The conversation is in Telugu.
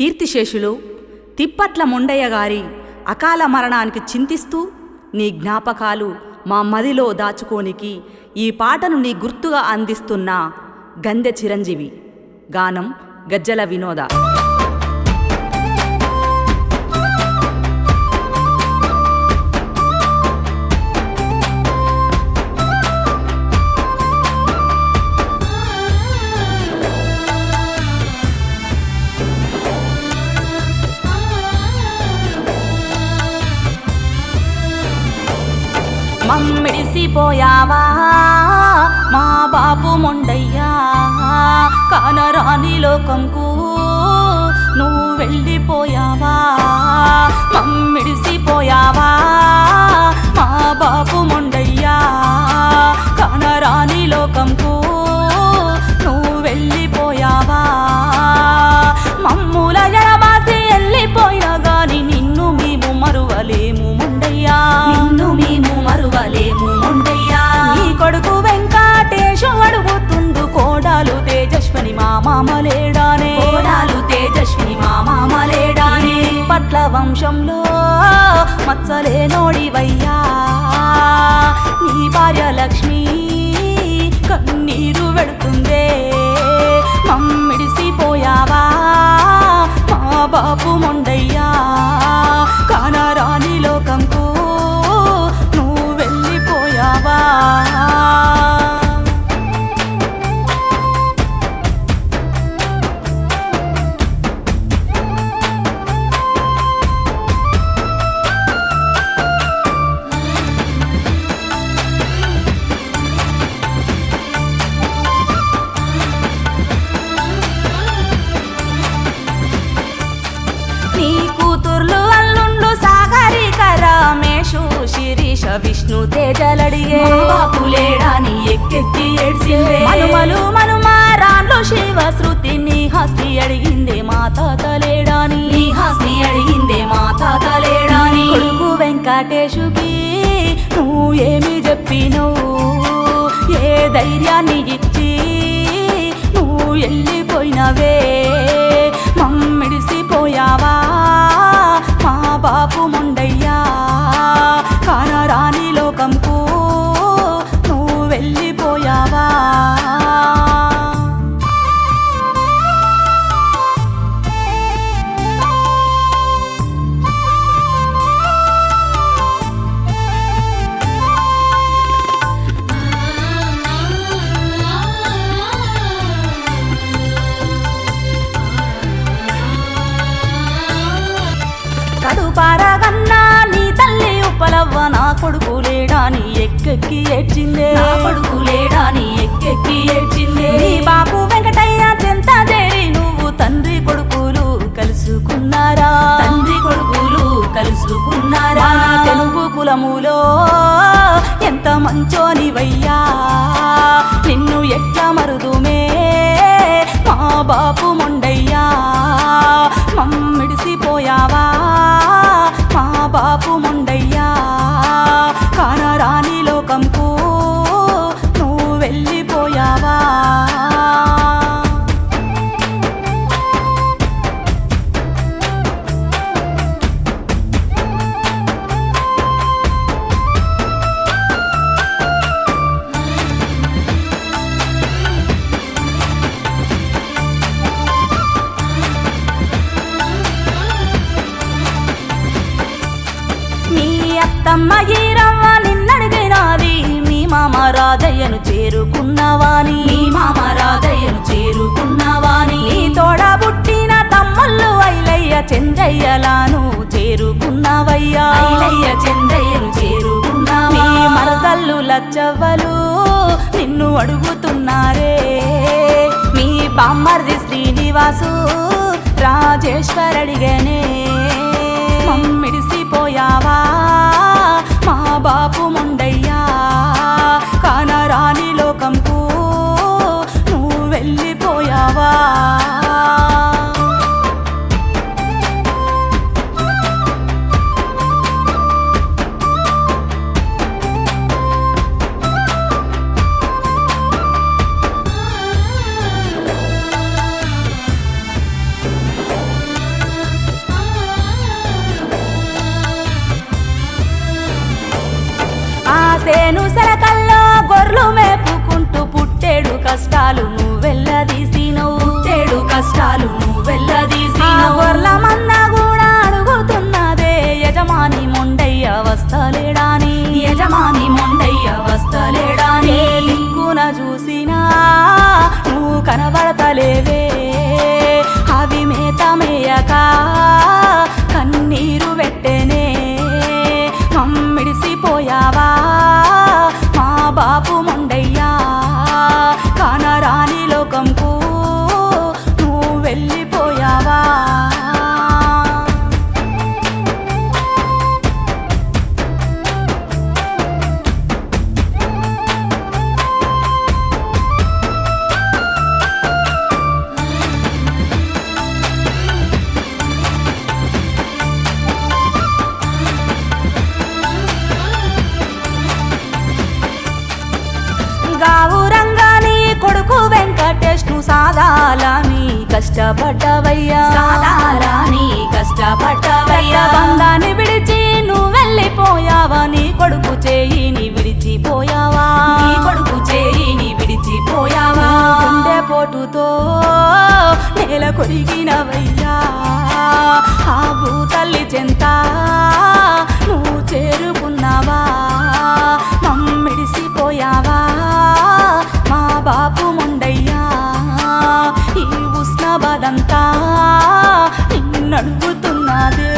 కీర్తిశేషులు తిప్పట్ల ముండయ్య గారి అకాల మరణానికి చింతిస్తూ నీ జ్ఞాపకాలు మా మదిలో దాచుకోనికి ఈ పాటను నీ గుర్తుగా అందిస్తున్న గందె చిరంజీవి. గానం గజ్జల వినోద. వెళ్ళిపోయావా మా బాపు మొండయ్యా కానరాని లోకంకు నువ్వు వెళ్ళిపోయావా? మమ్మిడిసిపోయావా? మా మామలేడానే పట్ల వంశంలో మచ్చలే నోడివయ్యా నీ భార్య లక్ష్మి కన్నీరు పెడుతుందే మమ్మిడిసిపోయావా మా బాపు మొండ విష్ణు తేజలడిగే. బాపులేడాని ఎక్కెక్కి ఏడ్చిందే మనుమలు మనుమారాన్లు శివ శృతి నీ హస్తి అడిగిందే మా తాతలేడాని నీ హస్తి అడిగిందే మా తాతలేడాని కొడుకు వెంకటేశుకి నువ్వు ఏమి చెప్పినవు? ఏ ధైర్యాన్ని ఇచ్చి నువ్వు వెళ్ళిపోయినవే మమ్మిడిసిపోయావా? కడుపారగన్నా నీ తల్లి ఉప్పలవ్వ నా కొడుకు లేడాని ఎక్కెక్కి ఏడ్చిందే. నా కొడుకు లేడాని ఎక్కెక్కి ఏడ్చిందే. నీ బాపు వెంకటయ్య చెంత చేరి నువ్వు తండ్రి కొడుకులు కలుసుకున్నారా? తండ్రి కొడుకులు కలుసుకున్నారా? తెలుగు కులములో ఎంత మంచోనివయ్యా? నిన్ను ఎట్లా మరుదుమే? మా బాపు మొండయ్యా. మమ్మిడిసిపోయావా? అత్తమ్మ ఈరవ్వ నిన్నడిగినాది. మీ మామ రాజయ్యను చేరుకున్నవాని మీ మామ రాజయ్యను చేరుకున్నవాని నీ తోడ పుట్టిన తమ్ముళ్ళు ఐలయ్య చంద్రయ్యలాను చేరుకున్నవయ్యా. ఐలయ్య చంద్రయ్యను చేరుకున్నావా? మీ మరదళ్ళు లచ్చవ్వలు నిన్ను అడుగుతున్నారే. మీ బామ్మర్ది శ్రీనివాసు రాజేశ్వర్ అడిగనే మమ్మిడిసిపోయావా మా బాపు నువ్వు కనబడతలేవే. అవి మేత మేయక కన్నీరు పెట్టేనే. మమ్మిడిసిపోయావా? సాదాలని కష్టపడ్డవయ్యా. సాదాలని కష్టపడ్డవయ్యా. బంధాన్ని విడిచి నువ్వు వెళ్ళిపోయావా? నీ కొడుకు చేయిని విడిచిపోయావా? నీ కొడుకు చేయిని విడిచిపోయావా? గుండె పోటుతో నేల కొరిగినవయ్యా. ఆ భూతల్లి చెంత నువ్వు చేరుకున్నావా? మమ్మిడిసిపోయావా మా బాపు బాధంతా నిన్నడుగుతున్నదే.